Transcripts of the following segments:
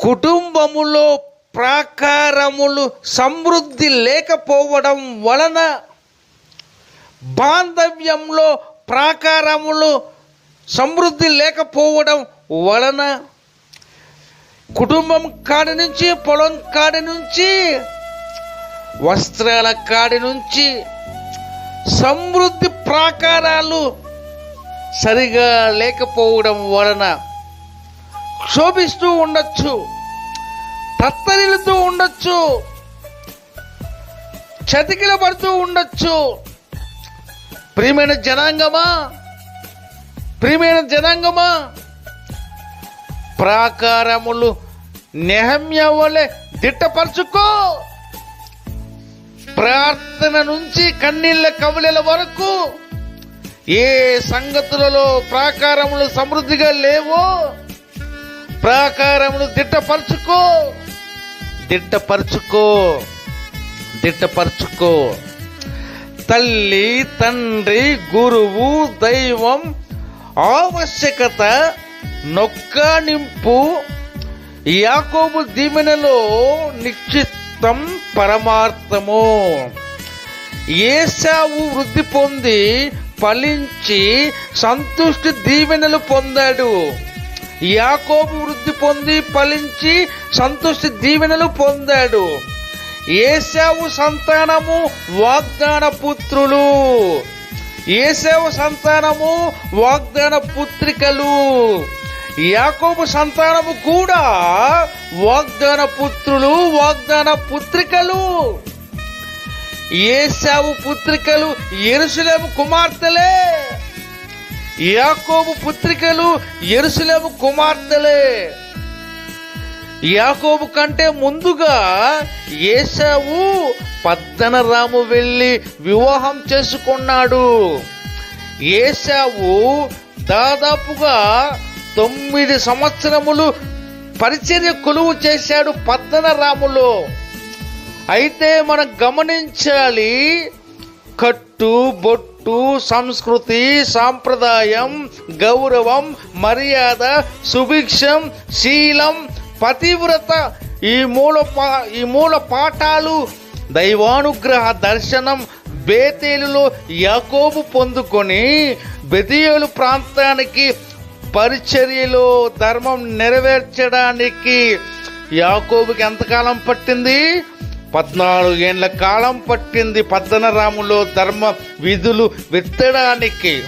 కుటుంబములో ప్రాకారములు సమృద్ధి లేకపోవడం వలన బాంధవ్యంలో ప్రాకారములు సమృద్ధి లేకపోవడం వలన కుటుంబం కాడి నుంచి పొలం కాడి నుంచి వస్త్రాల కాడి నుంచి సమృద్ధి ప్రాకారాలు సరిగా లేకపోవడం వలన క్షోభిస్తూ ఉండొచ్చు తత్తరిల్లుతూ ఉండొచ్చు చతికిల పడుతూ ఉండొచ్చు. ప్రియమైన జనాంగమా? ప్రియమైన జనాంగమా? ప్రాకారములు నెహమ్యవలే దిట్టపరచుకో. ప్రార్థన నుంచి కన్నీళ్ళ కవులల వరకు ఏ సంగతులలో ప్రాకారములు సమృద్ధిగా లేవో ప్రాకారమును దిట్టపరుచుకో. దిట్టపరుచుకో. దిట్టపరుచుకో. తల్లి తండ్రి గురువు దైవం ఆవశ్యకత నొక్కానింపు యాకోబు దీవెనలో నిశ్చిత్తం పరమార్థము. ఏసావు వృద్ధి పొంది ఫలించి సంతుష్టి దీవెనలు పొందాడు. యాకోబు వృద్ధి పొంది ఫలించి సంతుష్టి దీవెనలు పొందాడు. ఏసావు సంతానము వాగ్దాన పుత్రులు. ఏసావు సంతానము వాగ్దాన పుత్రికలు. యాకోబు సంతానము కూడా వాగ్దాన పుత్రులు వాగ్దాన పుత్రికలు. ఏసావు పుత్రికలు ఎరుసలేము కుమార్తెలే. యాకోబు పుత్రికలు ఎరుసలేము కుమార్తెలే. యాకోబు కంటే ముందుగా ఏసావు పద్దనరాము వెళ్ళి వివాహం చేసుకున్నాడు. ఏసావు దాదాపుగా తొమ్మిది సంవత్సరములు పరిచర్య కొలువు చేశాడు పద్దనరాములో అయితే మనం గమనించాలి కట్టు బొట్టు సంస్కృతి సాంప్రదాయం గౌరవం మర్యాద సుభిక్షం శీలం పతివ్రత. ఈ మూల పా ఈ మూల పాఠాలు దైవానుగ్రహ దర్శనం బేతేలులో యాకోబు పొందుకొని బెదియోలు ప్రాంతానికి పరిచర్యలో ధర్మం నెరవేర్చడానికి యాకోబుకి ఎంతకాలం పట్టింది? పద్నాలుగేండ్ల కాలం పట్టింది పద్దనరాములో ధర్మ విధులు విత్తడానికి.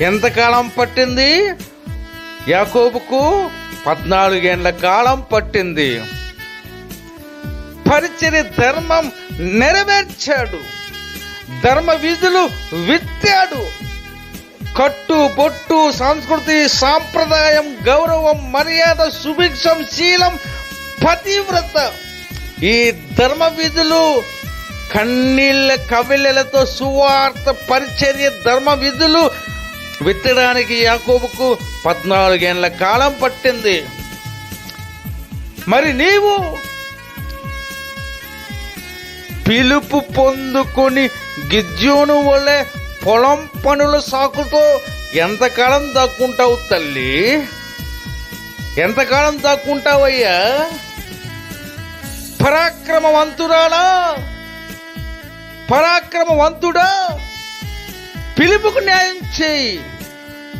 ఎంతకాలం పట్టింది? యాకోబుకు పద్నాలుగేండ్ల కాలం పట్టింది. పరిచర్య ధర్మం నెరవేర్చాడు. ధర్మ విధులు విత్తాడు. కట్టు బొట్టు సంస్కృతి సాంప్రదాయం గౌరవం మర్యాద సుభిక్షం శీలం పతివ్రత. ఈ ధర్మ విధులు కన్నీళ్ళ కవిలలతో సువార్త పరిచర్య ధర్మ విధులు విత్తడానికి యాకోబుకు పద్నాలుగేళ్ళ కాలం పట్టింది. మరి నీవు పిలుపు పొందుకొని గిజ్జోను వలె పొలం పనుల సాకుతో ఎంతకాలం దాక్కుంటావు తల్లి? ఎంతకాలం దాక్కుంటావయ్యా? పరాక్రమవంతురాలా? పరాక్రమవంతుడా? పిలుపుకు న్యాయం చేయి.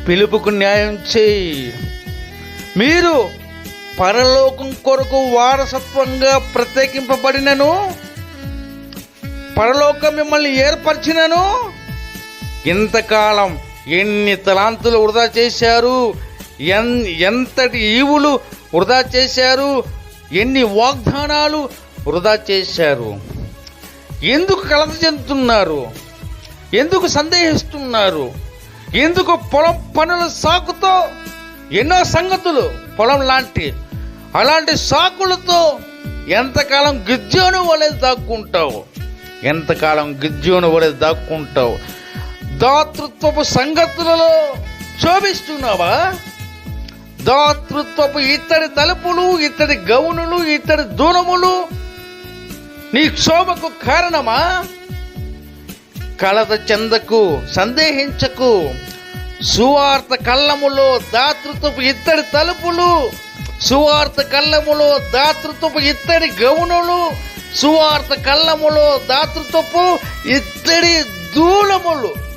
పిలుపుకు న్యాయం చేయి. మీరు పరలోకం కొరకు వారసత్వంగా ప్రత్యేకింపబడినను పరలోకం మిమ్మల్ని ఏర్పరిచినను ఇంతకాలం ఎన్ని తలాంతులు వృధా చేశారు? ఎన్ ఎంతటి ఈవులు వృధా చేశారు? ఎన్ని వాగ్దానాలు వృధా చేశారు? ఎందుకు కలత చెందుతున్నారు? ఎందుకు సందేహిస్తున్నారు? ఎందుకు పొలం పనుల సాకుతో? ఎన్నో సంగతులు పొలం లాంటి అలాంటి సాకులతో ఎంతకాలం గిజ్జోను వలె దాక్కుంటావు? ఎంతకాలం గిజ్జోను వలె దాక్కుంటావు? దాతృత్వపు సంగతులలో శోభిస్తున్నావా దాతృత్వపు ఇత్తడి తలుపులు ఇత్తడి గౌనులు ఇత్తడి దూనములు నీ క్షోభకు కారణమా? కలత చెందకు సందేహించకు సువార్త కళ్ళములో దాతృత్వపు ఇత్తడి తలుపులు సువార్త కళ్ళములో దాతృత్వపు ఇత్తడి గౌనులు సువార్త కళ్ళములో దాతృత్వపు ఇత్తడి దూలములు.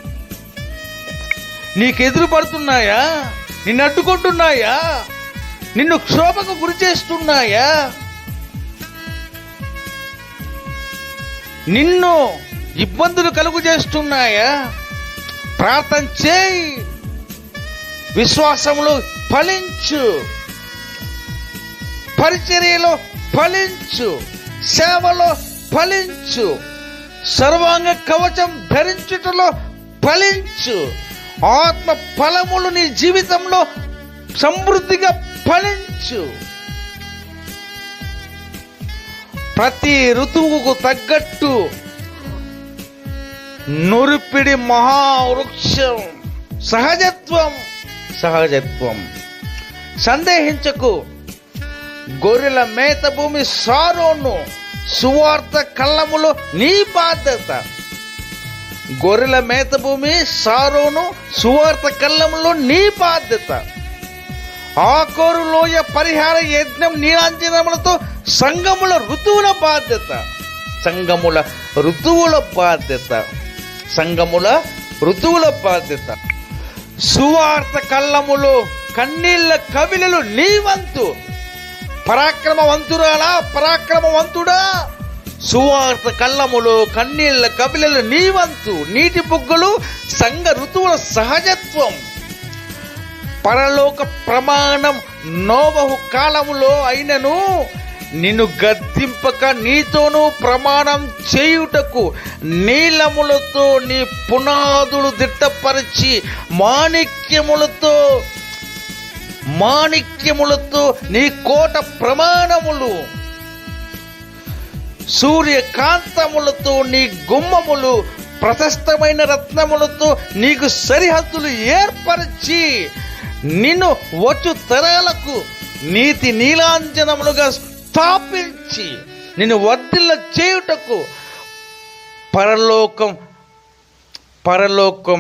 నీకు పడుతున్నాయా? నిన్ను అడ్డుకుంటున్నాయా నిన్ను క్షోభకు గురి చేస్తున్నాయా? నిన్ను ఇబ్బందులు కలుగు చేస్తున్నాయా? ప్రార్థన చేయి. విశ్వాసంలో ఫలించు. పరిచర్యలో ఫలించు. సేవలో ఫలించు. సర్వాంగ కవచం ధరించుటలో ఫలించు. ఆత్మ ఫలములు నీ జీవితంలో సమృద్ధిగా ఫలించు. ప్రతి ఋతువుకు తగ్గట్టు నురిపిడి మహావృక్షం సహజత్వం సహజత్వం. సందేహించకు. గొర్రెల మేత భూమి సారోను సువార్త కళ్ళములో నీ బాధ్యత. గొర్రెల మేత భూమి సారోను సువార్త కళ్ళంలో నీ బాధ్యత. ఆకోరు లోయ పరిహార యజ్ఞం నీలాంజనములతో సంగముల ఋతువుల బాధ్యత. సంగముల ఋతువుల బాధ్యత. సంగముల ఋతువుల బాధ్యత. సువార్త కళ్ళములు కన్నీళ్ళ కవిలలు నీ వంతు. పరాక్రమవంతురాలా పరాక్రమవంతుడా? సువార్త కళ్ళములు కన్నీళ్ళ కవిలలు నీవంతు నీటి బుగ్గలు సంగ ఋతువుల సహజత్వం. పరలోక ప్రమాణం నోవహు కాలములో అయినను నిన్ను గద్దింపక నీతోనూ ప్రమాణం చేయుటకు నీలములతో నీ పునాదులు దిట్టపరిచి మాణిక్యములతో మాణిక్యములతో నీ కోట ప్రమాణములు. సూర్యకాంతములతో నీ గుమ్మములు ప్రశస్తమైన రత్నములతో నీకు సరిహద్దులు ఏర్పరిచి నిన్ను వచ్చు తరాలకు నీతి నీలాంజనములుగా స్థాపించి నిన్ను వర్ధిల్ల చేయుటకు పరలోకం పరలోకం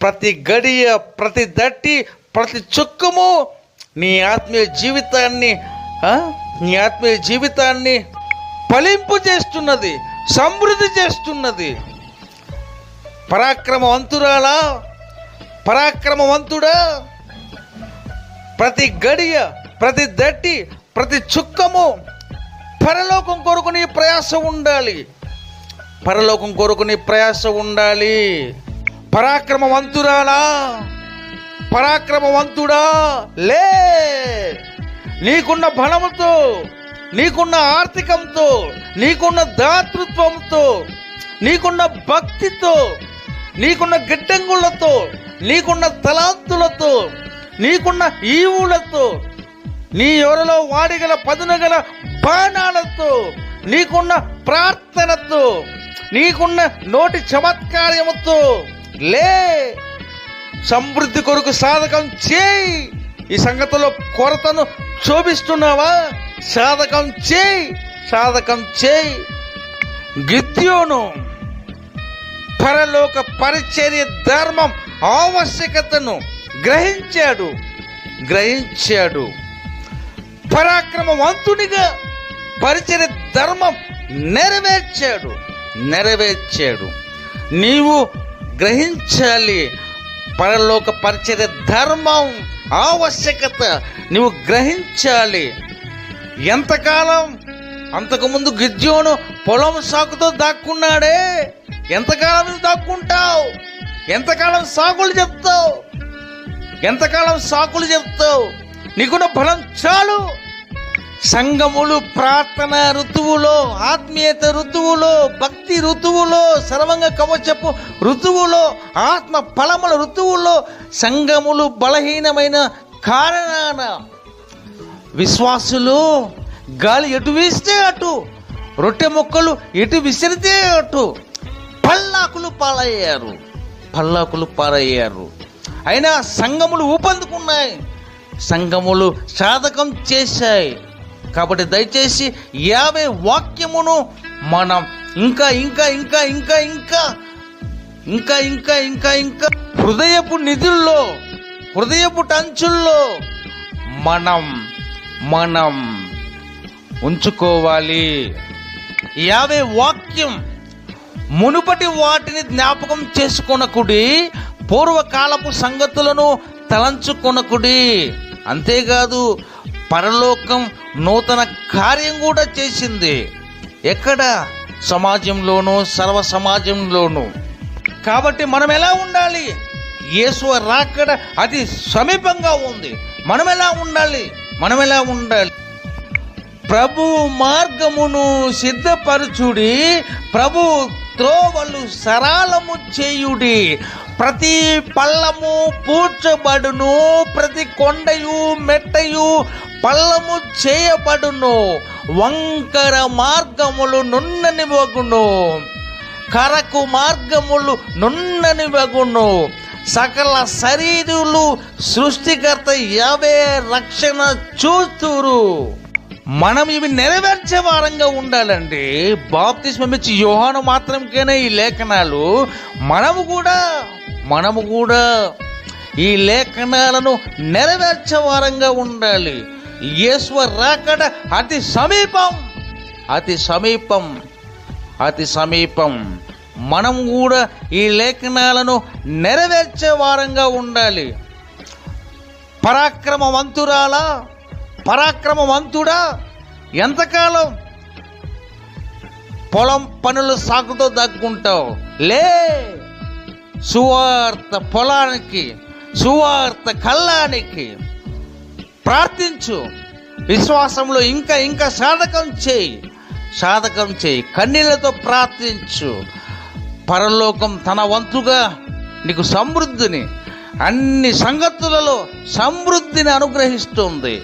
ప్రతి గడియ ప్రతి దట్టి ప్రతి చుక్కము నీ ఆత్మీయ జీవితాన్ని నీ ఆత్మీయ జీవితాన్ని ఫలింపు చేస్తున్నది సమృద్ధి చేస్తున్నది. పరాక్రమవంతురాలా పరాక్రమవంతుడా? ప్రతి గడియ ప్రతి దట్టి ప్రతి చుక్కము పరలోకం కొరకు నీ ప్రయాస ఉండాలి. పరలోకం కొరకు నీ ప్రయాస ఉండాలి. పరాక్రమవంతురాలా పరాక్రమవంతుడా? లే! నీకున్న బలముతో నీకున్న ఆర్థికంతో నీకున్న దాతృత్వంతో నీకున్న భక్తితో నీకున్న గిడ్డంగులతో నీకున్న తలాంతులతో నీకున్న ఈవులతో నీ ఎవరిలో వాడిగల పదునగల బాణాలతో నీకున్న ప్రార్థనతో నీకున్న నోటి చమత్కార్యముతో లే! సమృద్ధి కొరకు సాధకం చేయి! ఈ సంగతిలో కొరతను చూపిస్తున్నావా సాధకం చేయి సాధకం చేయి. గిద్యోను పరలోక పరిచర్య ధర్మం ఆవశ్యకతను గ్రహించాడు గ్రహించాడు. పరాక్రమవంతునిగా పరిచర్య ధర్మం నెరవేర్చాడు నెరవేర్చాడు. నీవు గ్రహించాలి పరలోక పరిచర్య ధర్మం ఆవశ్యకత నువ్వు గ్రహించాలి. ఎంతకాలం? అంతకుముందు గిద్యోను పొలం సాకుతో దాక్కున్నాడే. ఎంతకాలం దాక్కుంటావు? ఎంతకాలం సాకులు చెప్తావు? ఎంతకాలం సాకులు చెప్తావు? నీకున్న బలం చాలు. సంగములు ప్రార్థన ఋతువులో ఆత్మీయత ఋతువులో భక్తి ఋతువులో సర్వంగ కవచపు ఋతువులో ఆత్మ ఫలముల ఋతువులో సంగములు బలహీనమైన కారణాన విశ్వాసులు గాలి ఎటు వీస్తే అటు రొట్టె మొక్కలు ఎటు విసిరితే అటు. పల్లాకులు పాలయ్యారు పల్లాకులు పాలయ్యారు. అయినా సంఘములు ఊపందుకున్నాయి సంఘములు సాధకం చేశాయి. కాబట్టి దయచేసి యాభై వాక్యమును మనం ఇంకా ఇంకా ఇంకా ఇంకా ఇంకా ఇంకా ఇంకా ఇంకా ఇంకా హృదయపు నిధుల్లో హృదయపు టంచుల్లో మనం మనం ఉంచుకోవాలి. యావే వాక్యం మునుపటి వాటిని జ్ఞాపకం చేసుకొనకుడి పూర్వకాలపు సంగతులను తలంచుకొనకుడి. అంతేకాదు పరలోకం నూతన కార్యం కూడా చేసింది. ఎక్కడ? సమాజంలోనూ సర్వ సమాజంలోనూ. కాబట్టి మనం ఎలా ఉండాలి? యేసు రాకడ అది సమీపంగా ఉంది. మనం ఎలా ఉండాలి? మనం ఎలా ఉండాలి? ప్రభు మార్గమును సిద్ధపరచుడి ప్రభు త్రోవలు సరళము చేయుడి. ప్రతి పల్లము పూడ్చబడును ప్రతి కొండయు మెట్టయు పల్లము చేయబడును. వంకర మార్గములు నున్నని వగును. కరకు మార్గములు నున్నని వగును. సకల శరీరులు సృష్టికర్త యావే రక్షణ చూస్తురు మనం ఇవి నెరవేర్చే వారంగా ఉండాలండి. బాప్తిస్మం ఇచ్చి యోహాను మాత్రంకేనే ఈ లేఖనాలు. మనము కూడా మనము కూడా ఈ లేఖనాలను నెరవేర్చే వారంగా ఉండాలి. యేసువ రాకడ అతి సమీపం అతి సమీపం అతి సమీపం. మనం కూడా ఈ లేఖనాలను నెరవేర్చే వారంగా ఉండాలి. పరాక్రమవంతురాలా? పరాక్రమవంతుడా? ఎంతకాలం? పొలం పనులు సాగుతో దగ్గుంటావు లే! సువార్త పొలానికి సువార్త కళ్ళానికి ప్రార్థించు. విశ్వాసంలో ఇంకా ఇంకా సాధకం చేయి. సాధకం చేయి. కన్నీళ్ళతో ప్రార్థించు. పరలోకం తన వంతుగా నీకు సమృద్ధిని అన్ని సంగతులలో సమృద్ధిని అనుగ్రహిస్తుంది.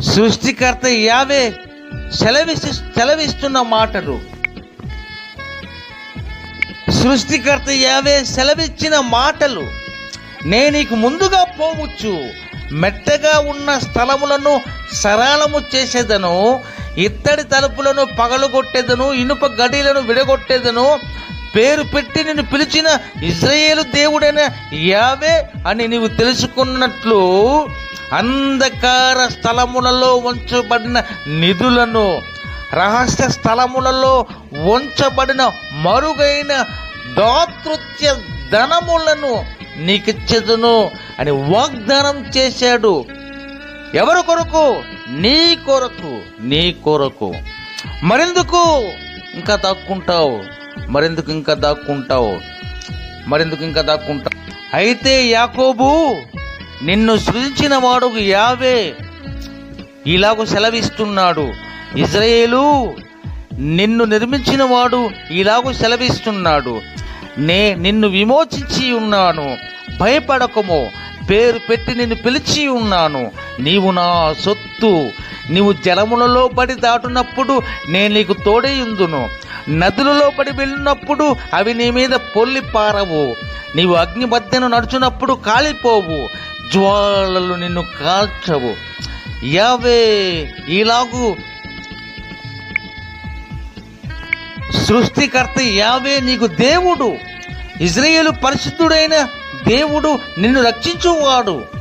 సృష్టికర్త యావే సెలవిసి సెలవిస్తున్న మాటలు. సృష్టికర్త యావే సెలవిచ్చిన మాటలు. నేను నీకు ముందుగా పోవచ్చు మెట్టగా ఉన్న స్థలములను సరళము చేసేదను ఇత్తడి తలుపులను పగలగొట్టేదను ఇనుప గడిలను విడగొట్టేదను పేరు పెట్టి నేను పిలిచిన ఇజ్రాయేలు దేవుడైన యావే అని నీవు తెలుసుకున్నట్లు అంధకార స్థలములలో ఉంచబడిన నిధులను రహస్య స్థలములలో ఉంచబడిన మరుగైన దాతృత్య ధనములను నీకిచ్చేదను అని వాగ్దానం చేశాడు. ఎవరి కొరకు? నీ కొరకు నీ కొరకు. మరెందుకు? ఇంకా తక్కుంటావు? మరెందుకు ఇంకా దాక్కుంటావు? మరెందుకు ఇంకా దాక్కుంటావు? అయితే యాకోబు నిన్ను సృజించిన వాడు యావే. ఇలాగ సెలవిస్తున్నాడు. ఇజ్రాయేలు నిన్ను నిర్మించిన వాడు ఇలాగ సెలవిస్తున్నాడు. నే నిన్ను విమోచించి ఉన్నాను. భయపడకము. పేరు పెట్టి నిన్ను పిలిచి ఉన్నాను. నీవు నా సొత్తు. నీవు జలములలో పడి దాటునప్పుడు నేను నీకు తోడే ఉందును. నదులలో పడి వెళ్ళినప్పుడు అవి నీ మీద పొల్లి పారవు. నీవు అగ్ని మధ్యను నడుచునప్పుడు కాలిపోవు. జ్వాలలు నిన్ను కాల్చవు. యావే ఇలాగు సృష్టికర్త యావే నీకు దేవుడు. ఇజ్రాయేలు పరిశుద్ధుడైన దేవుడు నిన్ను రక్షించువాడు.